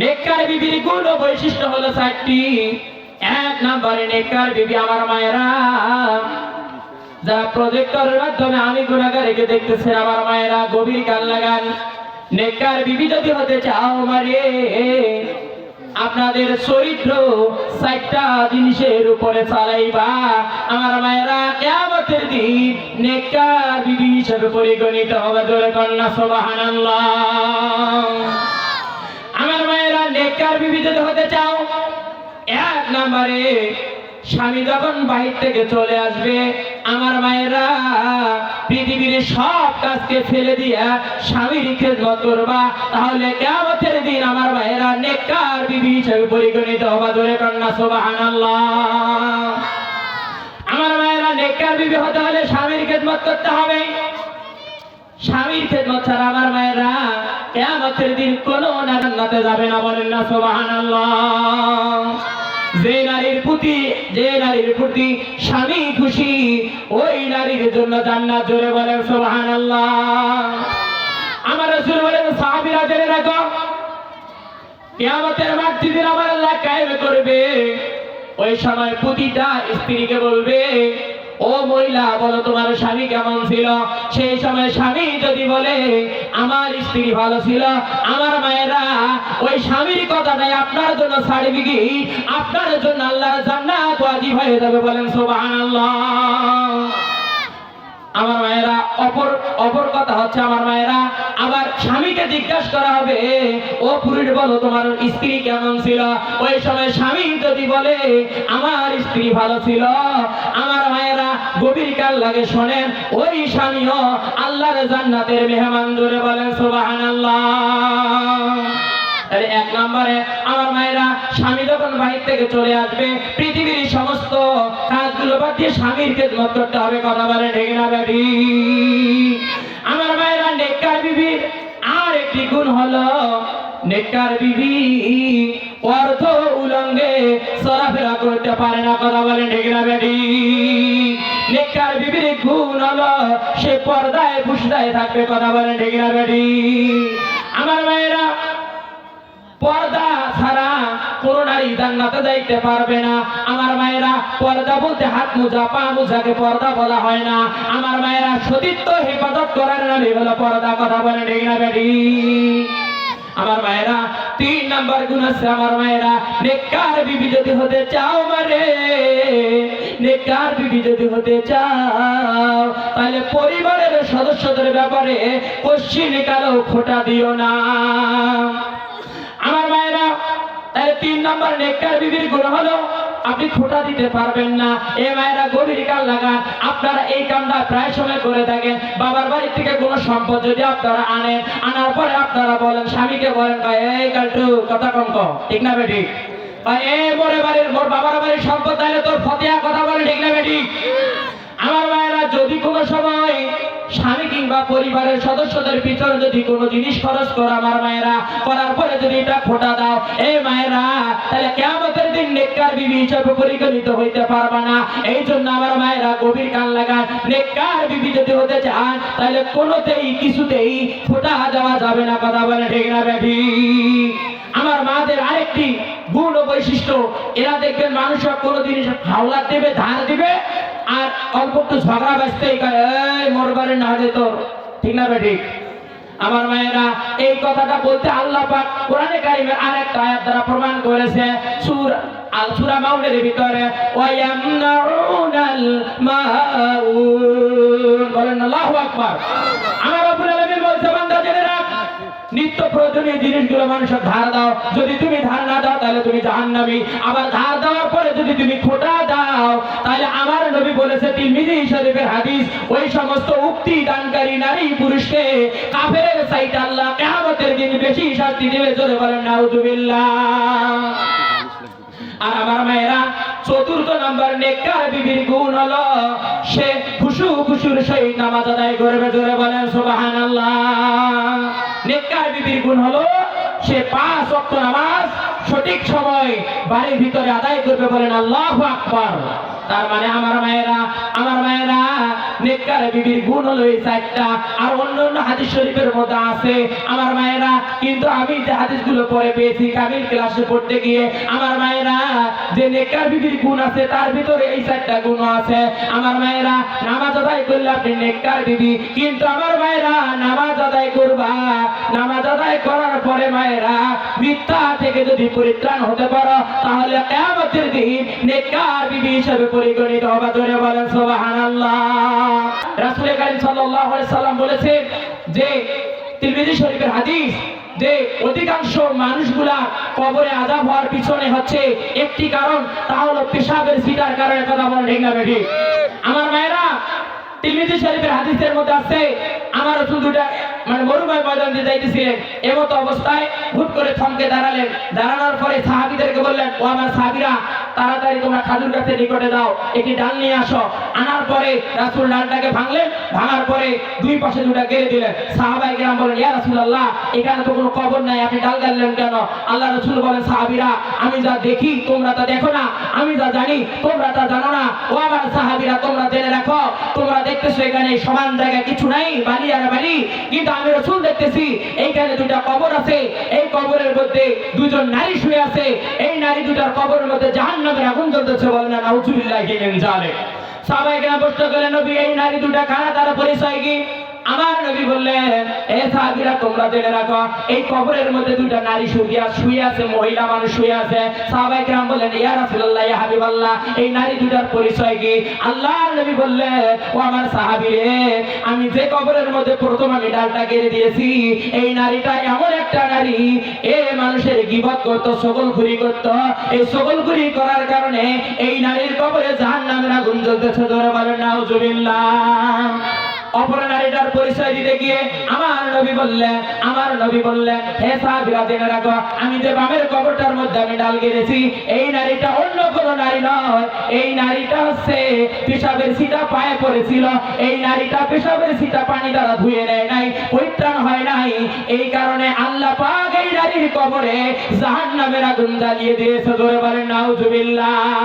নেককার বিবির গুণ বৈশিষ্ট্য হলো চারটি। এক নম্বরে, নেককার বিবি আমার মায়েরা। যা প্রজেক্টরের মাধ্যমে আমি গুণাগারীকে দেখতেছেন আমার মায়েরা, গভীর গান লাগান। নেককার বিবি যদি হতে চাও মারে, আপনাদের চরিত্র চারটা জিনিসের উপরে চালাইবা। আমার মায়েরা কেমতের দিন বিবি হিসেবে পরিগণিত হবে। জোরে কন্যা মায়েরা নেককার বিবি যদি হতে চাও? এক নম্বরে, স্বামী যখন বাহির থেকে চলে আসবে, আমার মায়েরা পৃথিবীর সব কাজকে ফেলে দিয়া স্বামীর খেদমত করবা, তাহলে কেমতের দিন আমার মায়েরা নেককার বিবি হিসেবে পরিগণিত হবা ধরে কন্যা, সোবাহানাল্লাহ। আমার মায়েরা নেককার বিবি হতে হলে স্বামীর খেদমত করতে হবে। স্বামীর খেদমত ছাড়া আমার মায়েরা কেয়ামতের দিন কোনো না জান্নাতে যাবে না বলেন না, সুবহানাল্লাহ। যে নারীর প্রতি যে নারীর প্রতি স্বামী খুশি, ওই নারীর জন্য জান্নাত জোরে বলেন, সুবহানাল্লাহ। আমার রাসূল বলেন, সাহাবীরা জেনে রাখো, কেয়ামতের মাঠ যেদিন আমার আল্লাহ কায়েম করবে। ওই সময় প্রতিটা স্ত্রীকে বলবে ও মহিলা, বলো তোমার স্বামী কেমন ছিল? সেই সময় স্বামী যদি বলে, আমার স্ত্রী ভালো ছিল, আমার মায়েরা ওই স্বামীর কথাটাই আপনার জন্য সার্টিফিকেট আপনার জন্য আল্লাহ জান্নাত ওয়াজিব হয়ে যাবে বলেন সুবহানাল্লাহ। আমার মায়েরা, অপর অপর কথা হচ্ছে আমার মায়েরা আবার স্বামীকে জিজ্ঞাসা করা হবে, ও পুরুষ বলো, তোমার স্ত্রী কেমন ছিল? ওই সময় স্বামী যদি বলে, আমার স্ত্রী ভালো ছিল, আমার মায়েরা গভীর কাল লাগে শোনেন। ওই স্বামীও আল্লাহর জান্নাতের মেহমান ধরে বলেন, সুবহানাল্লাহ। তাহলে এক নম্বরে আমার মায়েরা স্বামী যখন বাহির থেকে চলে আসবে, পৃথিবীর সমস্ত কাজগুলো বাদ দিয়ে স্বামীর খেদমত করতে হবে, কথা বলে ঠিক না ব্যাডি আমার মায়েরা নেককার বিবির আর একটি গুণ হলো নেককার বিবি। অর্থ উলঙ্গে চলাফেরা করতে পারে না, কথা বলে ঠিক না ব্যাডি নেককার বিবির গুণ হলো সে পর্দায় পুষদায় থাকবে, কথা বলে ঠিক না ব্যাডি আমার মায়েরা নারী জান্নাতে যাইতে পারবে না। আমার মায়েরা পর্দা বলতে হাত মোজা, পা মোজাকে পর্দা বলা হয় না। আমার মায়েরা সতীত্ব, হেফাজত করার নামে হলো পর্দা কথা বলে, ঠিক না বেটি? আমার মায়েরা তিন নাম্বার গুণ আছে। আমার মায়েরা, নেককার বিবি যদি হতে চাও মারে, নেককার বিবি যদি হতে চাও, তাহলে পরিবারের সদস্যদের ব্যাপারে কোশ্চিন কালো খোটা দিও না। তাহলে তিন নম্বর নেককার বিবির গুণ হলো, আপনি খোটা দিতে পারবেন না। এ মায়েরা গভীর কাল লাগান, আপনারা এই কামটা প্রায় সময় করে থাকেন। বাবার বাড়ি থেকে কোনো সম্পদ যদি আপনারা আনেন, আনার পরে আপনারা বলেন, স্বামীকে বলেন, ভাই, এই কালটু, কথা কম কম ঠিক না বেটি? ভাই এই মোরে বাড়ির, মোর বাবার বাড়ির সম্পদ, তাহলে তোর ফতিয়া কথা বলে, ঠিক না বেটি? আমার মায়েরা, যদি কোনো সময় স্বামী কিংবা পরিবারের সদস্যদের পিছনে যদি কোনো জিনিস খরচ করো আমার মায়েরা, করার পরে যদি এটা খোটা দাও এই মায়েরা, তাহলে কেমতের দিন নেককার বিবি হিসাবে পরিগণিত হইতে পারবা না। এই জন্য আমার মায়েরা গভীর কান লাগান, নেককার বিবি যদি হতে চান, তাহলে কোনোতেই, কিছুতেই ফোটা দেওয়া যাবে না। কথা বলে ঠিক না ব্যাধি আমার মাদের আরেকটি গুণ ও বৈশিষ্ট্য, এরা দেখবেন মানুষরা কোনো জিনিস হাওলা দেবে, ধার দিবে, আর অল্প একটু ঝগড়া ব্যস্তেই মোরবারে না দে তোর। ঠিক না ঠিক আমার মায়েরা এই কথাটা বলতে আল্লাহ পাক কোরআনে কারিমের আরেকটা আয়াত দ্বারা প্রমাণ করেছে, সুর আল, সূরা মাউনের ভিতরে ওয়ায়ামনাউনাল মাউন বলেন আল্লাহু আকবার। প্রয়োজনীয় জিনিসগুলো মানুষের ধার দাও। যদি তুমি ধার না দাও, তাহলে তুমি জাহান্নামী। আবার ধার দেওয়ার পরে যদি তুমি খোটা দাও, তাহলে আমার নবী বলেছে, তিরমিজি শরীফের হাদিস, ওই সমস্ত উক্তি দানকারী নারী পুরুষকে কাফেরের সাইট আল্লাহ কিয়ামতের দিন বেশি শাস্তি দেবে, জোরে বলেন, নাউজুবিল্লাহ। আর আমার মায়েরা, চতুর্থ নম্বর নেককার বিবির গুণ হলো, সে খুশু খুশুর সহিত নামাজ আদায় করবে, জোরে বলেন, সুবহানাল্লাহ। নেককার বিবির গুণ হলো, সে পাঁচ নামাজ সঠিক সময় বাড়ির ভিতরে আদায় করবে বলেন তার মানে আমার মায়েরা আমার মায়েরা, নেককার বিবির গুণ হলো এই চারটা। আর অন্য অন্য হাদিস শরীফের মধ্যে আছে, আমার মায়েরা, কিন্তু আমি যে হাদিসগুলো পরে পেয়েছি, কামিল ক্লাসে পড়তে গিয়ে আমার মায়েরা যে নেককার বিবির গুণ আছে, তার ভিতরে এই চারটা গুণ আছে। আমার মায়েরা, নামাজ আদায় করলে আপনি নেককার বিবি। কিন্তু আমার মায়েরা, নামাজ আদায় করবা। নামাজ আদায় করার পরে মায়েরা, মিথ্যা থেকে যদি পরিত্রাণ হতে পারো, তাহলে কেমতের দিন নেককার বিবি হিসেবে পরিগণিত হবা। ধরে বলেন, সুবহানাল্লাহ। রাসূল করিম আলাইহি সাল্লাম বলেছেন যে তিরমিজি শরীফের হাদিস যে অধিকাংশ মানুষগুলা কবরে আজাব হওয়ার পিছনে হচ্ছে একটি কারণ, তা হলো পেশাবের সিটার কারণে কথা ঠিক না বেঠি। আমার মায়েরা তিরমিজি শরীফের হাদিসের মধ্যে আছে, আমার রসুল দুটা মানে মরুময় ময়দান দিয়ে যাইতেছিলেন। এমত অবস্থায় হুট করে থমকে দাঁড়ালেন। দাঁড়ানোর পরে সাহাবিদেরকে বললেন, ও আমার সাহাবিরা তাড়াতাড়ি তোমরা খাজুর গাছের নিকটে দাও একটি ডাল নিয়ে আসো। আনার পরে রাসূল ডালটাকে ভাঙলেন, ভাঙার পরে দুই পাশে দুটা গেড়ে দিলেন। সাহাবাই গ্রাম বলেন ইয়া রাসূলুল্লাহ, এখানে তো কোনো কবর নাই, আপনি ডাল গাড়লেন কেন? আল্লাহ রাসূল বলেন, সাহাবিরা, আমি যা দেখি, তোমরা তা দেখো না। আমি যা জানি, তোমরা তা জানো না। ও আমার সাহাবিরা, তোমরা জেনে রাখো, তোমরা দেখতেছো এখানে সমান জায়গায় কিছু নাই, বালি আর বালি। কিন্তু আমি রসুল দেখতেছি, এইখানে দুটা কবর আছে, এই কবরের মধ্যে দুজন নারী শুয়ে আছে, এই নারী দুটার কবরের মধ্যে জাহান্নামের আগুন জ্বলতেছে বলেন না, নাউজুবিল্লাহি মিন জালিক সাহাবায়ে কেরাম প্রশ্ন করলেন, নবী, এই নারী দুটা কারা? তারা পরিচয় কি? নবী বললেন, এ সাহাবীরা, তোমরা জেনে রাখো, এই কবরের মধ্যে দুইটা নারী শুয়ে শুয়ে আছে, মহিলা মানুষ শুয়ে আছে। সাহাবাই কেরাম বললেন, ইয়া রাসূলুল্লাহ, ইয়া হাবিবাল্লাহ, এই নারী দুটার পরিচয় কি? আল্লাহর নবী বললেন, ও আমার সাহাবী রে আমি যে কবরের মধ্যে প্রথম আমি ডালটা কেড়ে দিয়েছি, এই নারীটা এমন একটা নারী, এ মানুষের গিবত করতো সকল ঘুরি করতো। এই সকল ঘুরি করার কারণে এই নারীর কবরে জাহান্নামের আগুন জ্বলতেছে ধরে বলেন, নাউজুবিল্লাহ। অপর নারীটার পরিচয় দিতে গিয়ে আমার নবী আমার নবী হে জেনে রাখো, আমি যে বামের কবরটার মধ্যে আমি ডাল গেড়েছি, এই নারীটা অন্য কোনো নারী নয়। এই নারীটা হচ্ছে পেশাবের সিটা পায়ে পড়েছিল। এই নারীটা পেশাবের সিটা পানি দ্বারা ধুয়ে নেয় নাই, পরিত্রাণ হয় নাই। এই কারণে আল্লাহ পাক এই নারীর কবরে জাহান্নামের আগুন জ্বালিয়ে দিয়েছে। জোরে বলেন, নাউজুবিল্লাহ।